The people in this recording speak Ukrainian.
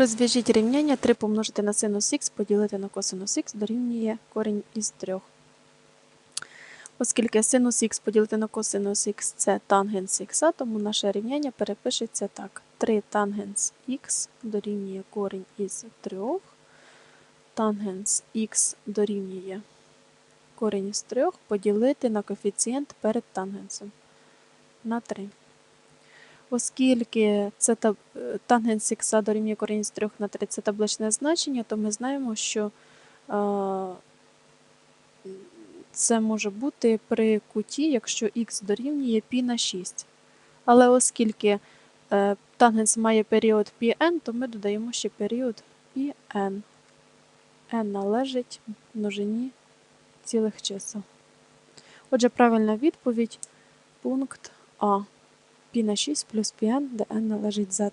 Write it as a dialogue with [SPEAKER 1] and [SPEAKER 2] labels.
[SPEAKER 1] Розв'яжіть рівняння 3 помножити на синус х поділити на косинус х дорівнює корінь із 3. Оскільки синус х поділити на косинус х це тангенс х, тому наше рівняння перепишеться так. 3 тангенс х дорівнює корінь із 3. Тангенс х дорівнює корінь із 3 поділити на коефіцієнт перед тангенсом на 3. Оскільки це таб... е, тангенс х дорівнює корінь з 3 на 3 це табличне значення, то ми знаємо, що е, це може бути при куті, якщо х дорівнює π на 6. Але оскільки е, тангенс має період πn, то ми додаємо ще період πn. n належить множині цілих чисел. Отже, правильна відповідь пункт А. π на 6 плюс πn, де n належить z.